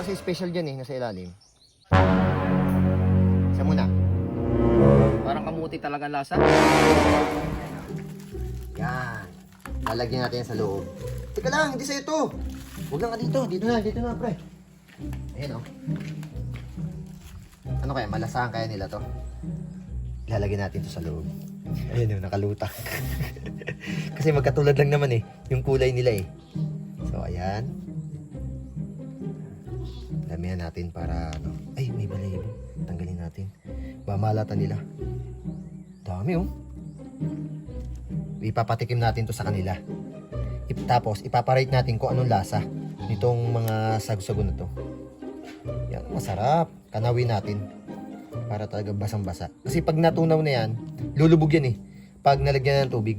kasi special dyan eh, nasa ilalim. Isa muna. Parang kamuti talaga ang lasa. Yan. Lalagyan natin yan sa loob. Teka lang, hindi sa'yo to. Huwag lang ka dito. Dito na, dito na, pre. Ayan oh. Ano kaya, malasahan kaya nila to? Ilalagyan natin to sa loob. Ayan oh, nakalutang. Kasi magkatulad lang naman eh, yung kulay nila eh. So, ayan. Damihan natin para ano. Ay, may balayibo. Tanggalin natin. Mamalata nila. Dami oh ipapatikim natin to sa kanila. Ip, tapos, ipaparate natin kung anong lasa nitong mga sagsago na to. Yan, masarap. Kanawin natin. Para talaga basang-basa. Kasi pag natunaw na yan, lulubog yan eh. Pag nalagyan ng tubig.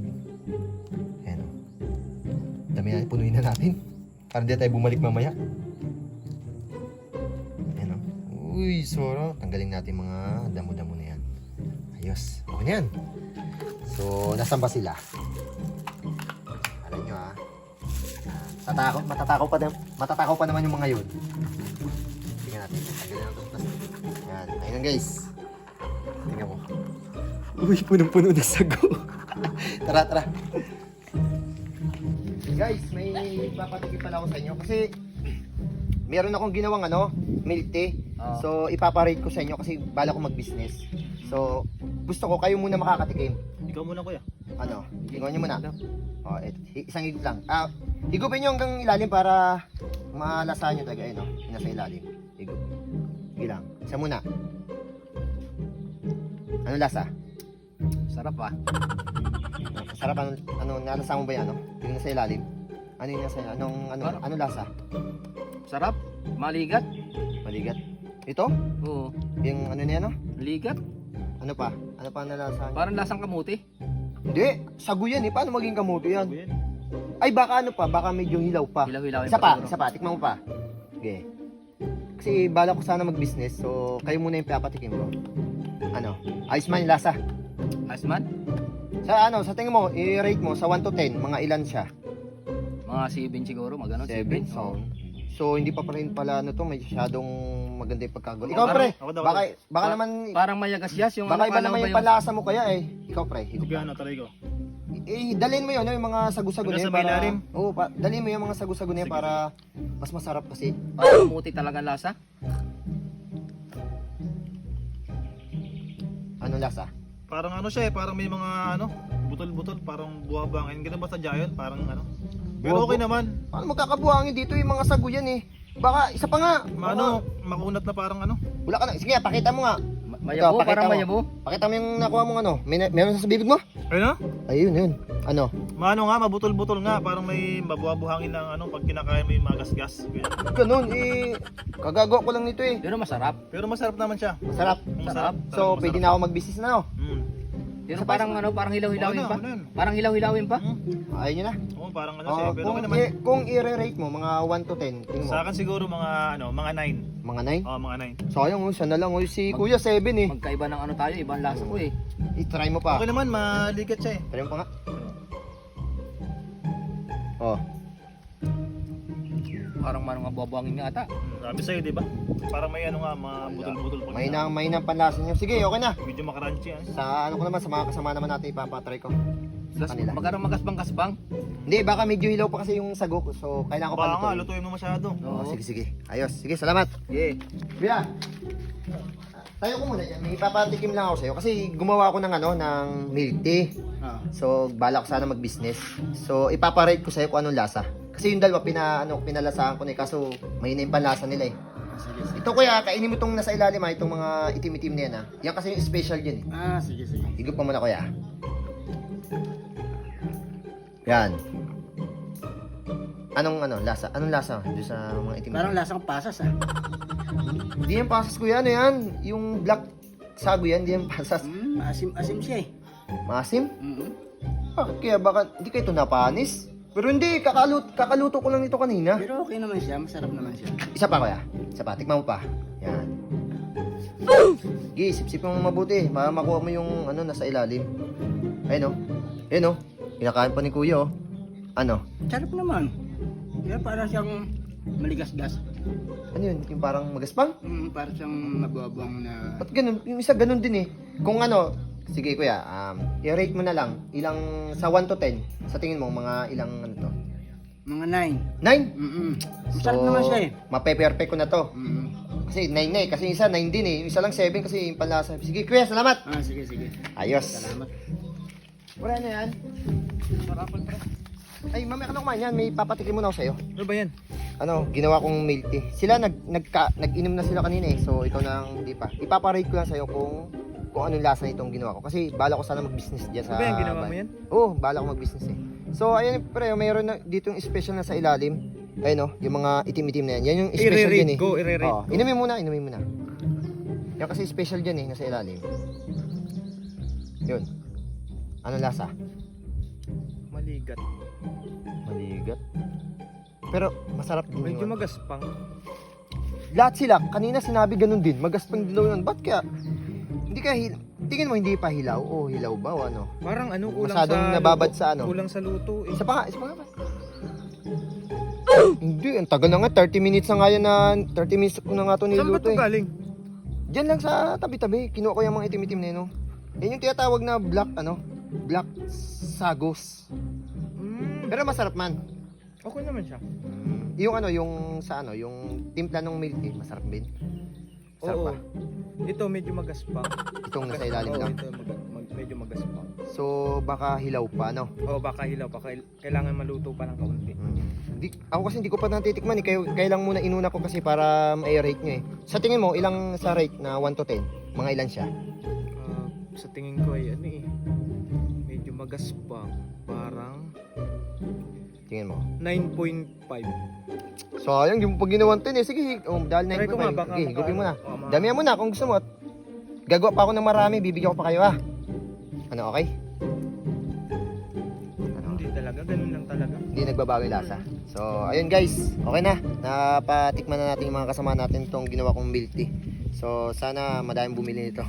Yan o. Dami na, punuin na natin. Para di tayo bumalik mamaya. Uy, soro. Tanggalin natin mga damo-damo na yan. Ayos. Okay yan. So, nasan ba sila? Alam nyo ah. Tatakot, matatakaw pa, matatakaw pa naman yung mga yun. Tingnan natin. Tanggalin natin. Yan. Ayun lang, guys. Tingnan mo. Uy, punong-puno na sago. tara, tara. Guys, may papatikin pala ako sa inyo kasi meron akong ginawang ano, milk tea. Ah. So, ipaparate ko sa inyo kasi bala ko mag-business. So, gusto ko kayo muna makakatikim. Ikaw muna kuya. Ano, higawan nyo muna. O, et, hi- isang higop lang. Ah, higupin nyo hanggang ilalim para malasahan nyo talaga, yun, no? Yung Nasa ilalim. Higup. Sige lang. Isa muna. Ano lasa? Sarap ah. Sarap, ano, ano, nalasa mo ba yan, ano? Yung nasa ilalim? Ano yung nasa, anong, ano, Ano? ano lasa? Sarap. Maligat. Maligat? Ito? Oo. Yung ano na yan, no? Maligat. Ano pa? Ano pa nalasahan? Parang lasang kamuti. Hindi, sago yan eh. Paano maging kamuti yan? Ay, baka ano pa, baka medyo hilaw pa. Hilaw-hilawin Isa pa, siguro. isa pa, tikman mo pa. Okay. Kasi bala ko sana mag-business, so kayo muna yung papatikim ko. Ano? Ayos man yung lasa. Asman. Sa ano, sa tingin mo, i-rate mo sa 1 to 10, mga ilan siya? Mga 7 siguro. Magano? 7. 7. So, so hindi pa pa rin pala ano to, masyadong maganda yung pagkagawa. Ikaw pre, ako daw, baka, baka naman, Parang mayagas-yas yung baka iba kala naman yung palasa mo kaya eh. Ikaw pre, Kuya ka. ano talay ko. Eh, dalhin mo yun, yung mga sagu-sagu na Hanggang yun sa para... ilalim? Oo, pa, dalhin mo yung mga yun Sige, para mas masarap kasi. Parang kamuti talaga ang lasa. Ano lasa? Parang ano siya eh, parang may mga ano, butol-butol, parang buwabangin. Ganun ba sa giant? Parang ano. Pero okay naman. Paano magkakabuhangin dito yung mga sagu yan eh? Baka, isa pa nga. Baka- Ano, makunat na parang ano. Wala ka na. Sige, pakita mo nga. Ma- Ito, Mayabo. pakita Parang mo. mayabo. Pakita mo yung nakuha mong ano. May, meron sa bibig mo? Ano? Ayun, yun. Ano? Maano nga, mabutol-butol nga, parang may mabuhabuhangin ng ano, pag kinakain mo yung mga gas-gas. Ganyan. Ganun, eh. Kagagawa ko lang nito eh. Pero masarap. Pero masarap naman siya. Masarap. Masarap. So, pwede na ako mag-business na ako. Mm. Pero parang ano, parang hilaw-hilawin pa. ano? Parang hilaw-hilawin pa. Mm. Ayun yun na. Oo, parang ano Oh, siya. Pero kung, okay naman. i- kung i-rate mo, mga 1 to 10, tingin mo. Sa akin siguro mga ano, mga 9. Mga 9? Oo, mga 9. Sayang, oh, siya na lang. Oh, si Kuya 7 eh. Magkaiba ng ano tayo, ibang lasa ko eh. I-try mo pa. Okay naman, maligat siya eh. Try mo pa nga. Parang manong mabubuangin nga ata. Sabi sa'yo, di ba? Parang may ano nga, mga butol-butol pa. May nang may nang panlasa nyo. Sige, okay na. Medyo makarunchy ah. Sa ano ko naman, sa mga kasama naman natin ipapatry ko. Sa kanila. Magkaroon magasbang-gasbang. Hindi, baka medyo hilaw pa kasi yung sago ko. So, kailangan ko pa Baka nga, lutuin. lutuin mo masyado. Oo, sige, sige. Ayos. Sige, salamat. Yeah. Kuya, tayo ko muna dyan. May papatikim lang ako sa'yo. Kasi gumawa ako ng ano, ng milk tea. Ah. So, bala ko sana mag-business. So, ipaparate ko sa'yo kung anong lasa. Kasi yung dalawa, pina, ano, pinalasahan ko na eh. Kaso, may na yung panlasa nila eh. Ito kuya, kainin mo itong nasa ilalim ha, itong mga itim-itim na yan ha. Yan kasi yung special yan eh. Ah, sige, sige. Higop pa muna kuya. Yan. Anong ano, lasa? Anong lasa doon sa mga itim? Parang lasang pasas ah. Hindi yan pasas kuya, ano yan? Yung black sago yan, hindi yan pasas. Mm, asim-asim siya eh. Masim? Mm-hmm. Bakit kaya? Bakit hindi kayo ito napanis? Pero hindi, kakalut, kakaluto ko lang ito kanina. Pero okay naman siya, masarap naman siya. Isa pa kuya. Isa pa, tikman mo pa. Yan. Gi, sip-sip mo mabuti. Para makuha mo yung ano nasa ilalim. Ayun oh. Ayun oh. Kinakain pa ni kuya oh. Ano? Sarap naman. Kaya parang siyang maligas-gas. Ano yun? Yung parang magaspang? Mm, para siyang mabuwabang na... Ba't ganun? Yung isa ganun din eh. Kung ano, sige kuya, um, i-rate mo na lang. Ilang, sa 1 to 10, sa tingin mo, mga ilang ano to? Mga 9. 9? Mm-mm. Masarap naman siya eh. mape-perfect ko na to. Mm. Kasi 9 na eh. Kasi yung isa 9 din eh. Yung isa lang 7 kasi yung panlasa. Sige kuya, salamat! Ah, sige, sige. Ayos. Salamat. Wala na yan. Sarapal pre. Ay, mamaya ka na kumain yan. May papatikim muna ako sa'yo. Ano ba yan? Ano, ginawa kong milk tea. Sila nag, nagka, nag-inom na sila kanina eh. So, ikaw nang hindi pa. Ipaparate ko lang sa'yo kung kung anong lasa nitong ginawa ko. Kasi bala ko sana mag-business dyan sa... Ano ba yan? Ginawa mo yan? Oo, bala ko mag-business eh. So, ayun, pre, mayroon na dito yung special na sa ilalim. Ayun oh, yung mga itim-itim na yan. Yan yung special I-re-rate dyan eh. ko, i-re-rate Oo, ko. inumin muna, inumin muna. Yan kasi special dyan eh, nasa ilalim. Yun. Anong lasa? Maligat. Maligat. Pero masarap din Medyo yun. magaspang. Lahat sila, kanina sinabi ganun din. Magaspang dilaw yun. Ba't kaya? Hindi kaya hil... Tingin mo hindi pa hilaw? O hilaw ba o ano? Parang ano, kulang Masyadong sa... nababad luto. sa ano? Kulang sa luto eh. Isa pa nga, isa pa nga ba? hindi, ang tagal na nga. 30 minutes na nga yan na... 30 minutes ko na nga ito Saan ba niluto ito eh. galing? Diyan lang sa tabi-tabi. Kinuha ko yung mga itim-itim na yun. oh. Yan yung tinatawag na black, ano? Black sagos. Mm, Pero masarap man. okay naman siya. Yung ano, yung sa ano, yung timpla ng milk tea, masarap din. Oo. Ito medyo magaspang. Itong nasa ilalim Oo, lang. ito mag- mag- medyo magaspang. So, baka hilaw pa, no? Oo, baka hilaw pa. Kail- Kailangan maluto pa ng kaunti. Mm. Di, ako kasi hindi ko pa natitikman eh. Lang muna inuna ko kasi para ma-rate nyo eh. Sa tingin mo, ilang sa rate na 1 to 10? Mga ilan siya? Ah, sa tingin ko ay ano eh. Magaspang. Parang Tingin mo. 9.5. Sayang, yung pag ginawan 10 eh. Sige, oh, dahil 9 Try ko nga, baka Sige, maka- gupin mo na. Ma- Damihan mo na kung gusto mo. At Gagawa pa ako ng marami, bibigyan ko pa kayo ah. Ano, okay? Ano? Hindi talaga, ganun lang talaga. Hindi nagbabago yung lasa. So, ayun guys. Okay na. Napatikman na natin yung mga kasama natin itong ginawa kong milk tea. So, sana madaming bumili nito.